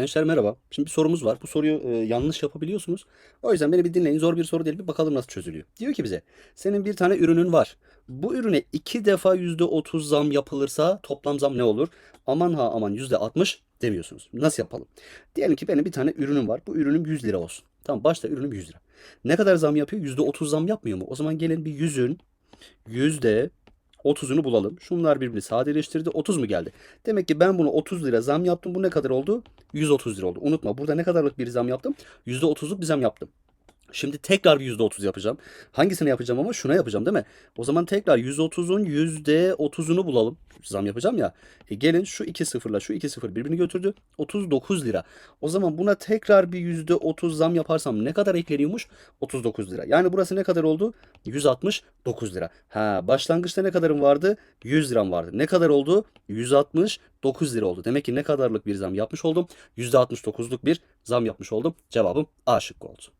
Gençler merhaba. Şimdi bir sorumuz var. Bu soruyu e, yanlış yapabiliyorsunuz. O yüzden beni bir dinleyin. Zor bir soru değil. Bir bakalım nasıl çözülüyor. Diyor ki bize senin bir tane ürünün var. Bu ürüne iki defa %30 zam yapılırsa toplam zam ne olur? Aman ha aman %60 demiyorsunuz. Nasıl yapalım? Diyelim ki benim bir tane ürünüm var. Bu ürünüm 100 lira olsun. Tamam başta ürünüm 100 lira. Ne kadar zam yapıyor? %30 zam yapmıyor mu? O zaman gelin bir 100'ün yüzde 30'unu bulalım. Şunlar birbirini sadeleştirdi. 30 mu geldi? Demek ki ben bunu 30 lira zam yaptım. Bu ne kadar oldu? 130 lira oldu. Unutma burada ne kadarlık bir zam yaptım? %30'luk bir zam yaptım. Şimdi tekrar bir %30 yapacağım. Hangisini yapacağım ama şuna yapacağım değil mi? O zaman tekrar 130'un %30'unu bulalım. Zam yapacağım ya. E gelin şu iki sıfırla şu iki sıfır birbirini götürdü. 39 lira. O zaman buna tekrar bir %30 zam yaparsam ne kadar ekleniyormuş? 39 lira. Yani burası ne kadar oldu? 169 lira. Ha başlangıçta ne kadarım vardı? 100 liram vardı. Ne kadar oldu? 169 lira oldu. Demek ki ne kadarlık bir zam yapmış oldum? %69'luk bir zam yapmış oldum. Cevabım A şıkkı oldu.